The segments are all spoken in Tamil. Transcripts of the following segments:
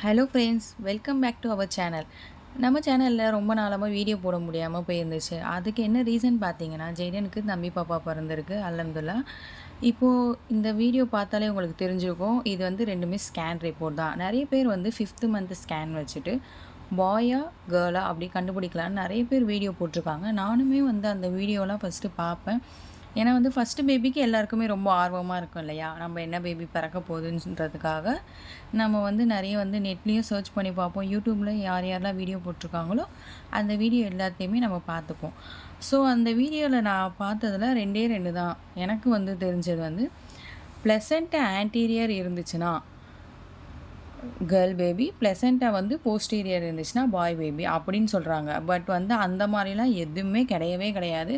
Hello friends welcome back to our channel நம்ம சேனலில் ரொம்ப நாளாக வீடியோ போட முடியாமல் போயிருந்துச்சு. அதுக்கு என்ன ரீசன் பார்த்தீங்கன்னா ஜெய்டனுக்கு தம்பி பாப்பா பிறந்திருக்கு அல்லம்துல்லா இப்போது இந்த வீடியோ பார்த்தாலே உங்களுக்கு தெரிஞ்சிருக்கும். இது வந்து ரெண்டுமே ஸ்கேன் ரிப்போர்ட் தான். நிறைய பேர் வந்து ஃபிஃப்த்து மந்த் ஸ்கேன் வச்சுட்டு பாயா கேர்ளா அப்படி கண்டுபிடிக்கலான்னு நிறைய பேர் வீடியோ போட்டிருக்காங்க. நானுமே வந்து அந்த வீடியோலாம் ஃபஸ்ட்டு பார்ப்பேன். ஏன்னா வந்து ஃபஸ்ட்டு பேபிக்கு எல்லாருக்குமே ரொம்ப ஆர்வமாக இருக்கும் இல்லையா? நம்ம என்ன பேபி பிறக்க போகுதுன்றதுக்காக. நம்ம வந்து நிறைய வந்து நெட்லேயும் சர்ச் பண்ணி பார்ப்போம். யூடியூப்பில் யார் யாரெல்லாம் வீடியோ போட்டிருக்காங்களோ அந்த வீடியோ எல்லாத்தையுமே நம்ம பார்த்துப்போம். ஸோ அந்த வீடியோவில் நான் பார்த்ததில் ரெண்டே ரெண்டு தான். எனக்கு வந்து தெரிஞ்சது வந்து ப்ளசண்ட்டு ஆன்டீரியர் இருந்துச்சுன்னா கேர்ள் பேபி ப்ளசண்ட்டாக வந்து போஸ்டீரியர் இருந்துச்சுன்னா பாய் பேபி அப்படின்னு சொல்கிறாங்க பட் வந்து அந்த மாதிரிலாம் எதுவுமே கிடையவே கிடையாது.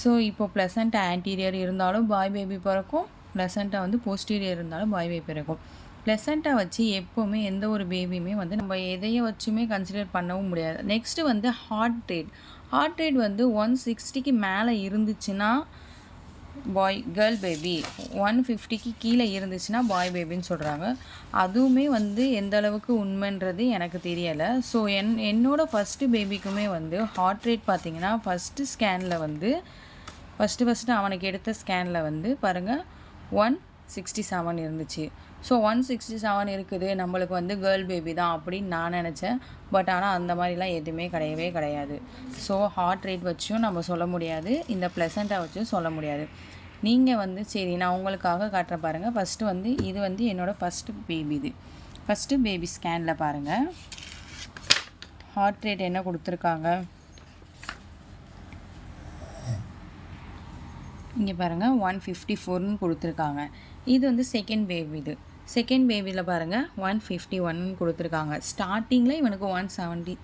ஸோ இப்போ ப்ளசண்ட் ஆன்டீரியர் இருந்தாலும் பாய் பேபி பிறக்கும். ப்ளசண்ட்டாக வந்து போஸ்டீரியர் இருந்தாலும் பாய் பேபி பிறக்கும். ப்ளசண்ட்டாக வச்சு எப்போவுமே எந்த ஒரு பேபியுமே வந்து நம்ம எதையை வச்சுமே கன்சிடர் பண்ணவும் முடியாது. நெக்ஸ்ட்டு வந்து ஹார்ட் ரேட் ஹார்ட் ரேட் வந்து ஒன் சிக்ஸ்டிக்கு மேலே இருந்துச்சுன்னா பாய் கேர்ள் பேபி ஒன் ஃபிஃப்டிக்கு கீழே இருந்துச்சுன்னா பாய் பேபின்னு சொல்கிறாங்க அதுவுமே வந்து எந்த அளவுக்கு உண்மைன்றது எனக்கு தெரியலை. ஸோ என் என்னோடய ஃபஸ்ட்டு பேபிக்குமே வந்து ஹார்ட் ரேட் பார்த்திங்கன்னா ஃபஸ்ட்டு ஸ்கேனில் வந்து ஃபஸ்ட்டு ஃபஸ்ட்டு அவனுக்கு எடுத்த ஸ்கேனில் வந்து பாருங்கள் ஒன் சிக்ஸ்டி செவன் இருந்துச்சு. ஸோ ஒன் சிக்ஸ்டி செவன் இருக்குது. நம்மளுக்கு வந்து கேர்ள் பேபி தான் அப்படின்னு நான் நினச்சேன். பட் ஆனால் அந்த மாதிரிலாம் எதுவுமே கிடையவே கிடையாது. ஸோ ஹார்ட் ரேட் வச்சும் நம்ம சொல்ல முடியாது. இந்த ப்ளசண்ட்டாக வச்சும் சொல்ல முடியாது. நீங்கள் வந்து சரி நான் உங்களுக்காக காட்டுற பாருங்கள் ஃபஸ்ட்டு வந்து இது வந்து என்னோடய ஃபஸ்ட்டு பேபி இது. ஃபஸ்ட்டு பேபி ஸ்கேனில் பாருங்கள் ஹார்ட் ரேட் என்ன கொடுத்துருக்காங்க? இங்கே பாருங்கள் ஒன் ஃபிஃப்டி ஃபோர்னு கொடுத்துருக்காங்க. இது வந்து செகண்ட் பேபி இது. செகண்ட் பேபியில் பாருங்கள் ஒன் ஃபிஃப்டி ஒன்னு கொடுத்துருக்காங்க. ஸ்டார்டிங்கில் இவனுக்கு one seventy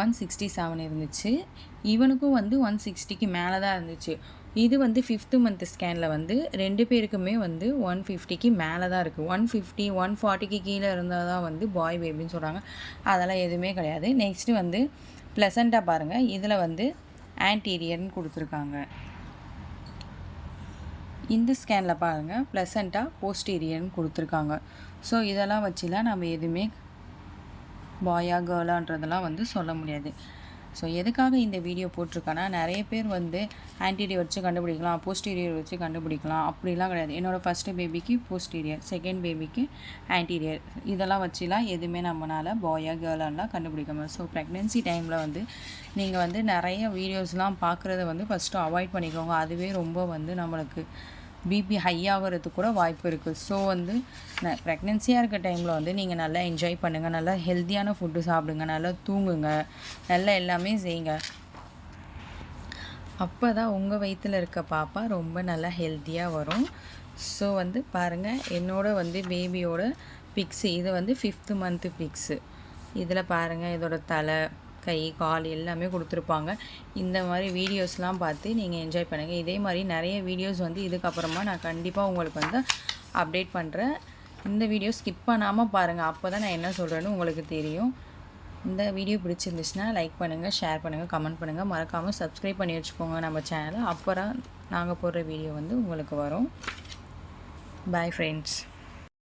one sixty seven இருந்துச்சு. இவனுக்கும் வந்து ஒன் சிக்ஸ்டிக்கு மேலே தான் இருந்துச்சு. இது வந்து ஃபிஃப்த்து மந்த் ஸ்கேனில் வந்து ரெண்டு பேருக்குமே வந்து ஒன் ஃபிஃப்டிக்கு மேலே தான் இருக்குது ஒன் ஃபிஃப்டி ஒன் ஃபார்ட்டிக்கு கீழே இருந்தால் தான் வந்து பாய் பேபின்னு சொல்கிறாங்க அதெல்லாம் எதுவுமே கிடையாது. நெக்ஸ்ட்டு வந்து ப்ளசண்ட்டாக பாருங்கள் இதில் வந்து ஆன்டீரியர்னு கொடுத்துருக்காங்க. இந்த ஸ்கேனில் பாருங்கள் ப்ளசண்ட்டாக போஸ்டீரியர்னு கொடுத்துருக்காங்க. ஸோ இதெல்லாம் வச்சுலாம் நம்ம எதுவுமே பாயா கேர்ளான்றதெல்லாம் வந்து சொல்ல முடியாது. ஸோ எதுக்காக இந்த வீடியோ போட்டிருக்கேன்னா நிறைய பேர் வந்து ஆன்டீரியர் வச்சு கண்டுபிடிக்கலாம் போஸ்டீரியர் வச்சு கண்டுபிடிக்கலாம். அப்படிலாம் கிடையாது. என்னோடய ஃபஸ்ட்டு பேபிக்கு போஸ்டீரியர் செகண்ட் பேபிக்கு ஆன்டீரியர் இதெல்லாம் வச்சுலாம் எதுவுமே நம்மளால் பாயா கேர்ளான்லாம் கண்டுபிடிக்க முடியும் ஸோ ப்ரெக்னென்சி டைமில் வந்து நீங்கள் வந்து நிறைய வீடியோஸ்லாம் பார்க்குறத வந்து ஃபஸ்ட்டு அவாய்ட் பண்ணிக்கோங்க. அதுவே ரொம்ப வந்து நம்மளுக்கு பிபி ஹை ஆகிறதுக்கு கூட வாய்ப்பு இருக்குது ஸோ வந்து ந ப்ரெக்னென்சியாக இருக்க டைமில் வந்து நீங்கள் நல்லா என்ஜாய் பண்ணுங்கள் நல்லா ஹெல்த்தியான ஃபுட்டு சாப்பிடுங்க. நல்லா தூங்குங்க. நல்லா எல்லாமே செய்யுங்க. அப்போ தான் உங்கள் வயிற்றில் இருக்க பாப்பா ரொம்ப நல்லா ஹெல்த்தியாக வரும். ஸோ வந்து பாருங்கள் என்னோட வந்து பேபியோட பிக்ஸு இது வந்து ஃபிஃப்த்து மந்த்து பிக்ஸு இதில் பாருங்கள் இதோட தலை கை கால் எல்லாமே கொடுத்துருப்பாங்க. இந்த மாதிரி வீடியோஸ்லாம் பார்த்து நீங்கள் என்ஜாய் பண்ணுங்கள் இதே மாதிரி நிறைய வீடியோஸ் வந்து இதுக்கப்புறமா நான் கண்டிப்பாக உங்களுக்கு வந்து அப்டேட் பண்ணுறேன் இந்த வீடியோ ஸ்கிப் பண்ணாமல் பாருங்கள் அப்போ தான் நான் என்ன சொல்கிறேன்னு உங்களுக்கு தெரியும். இந்த வீடியோ பிடிச்சிருந்துச்சுன்னா லைக் பண்ணுங்கள் ஷேர் பண்ணுங்கள் கமெண்ட் பண்ணுங்கள் மறக்காமல் சப்ஸ்கிரைப் பண்ணி வச்சுக்கோங்க நம்ம சேனலை அப்புறம் நாங்கள் போடுற வீடியோ வந்து உங்களுக்கு வரும். Bye friends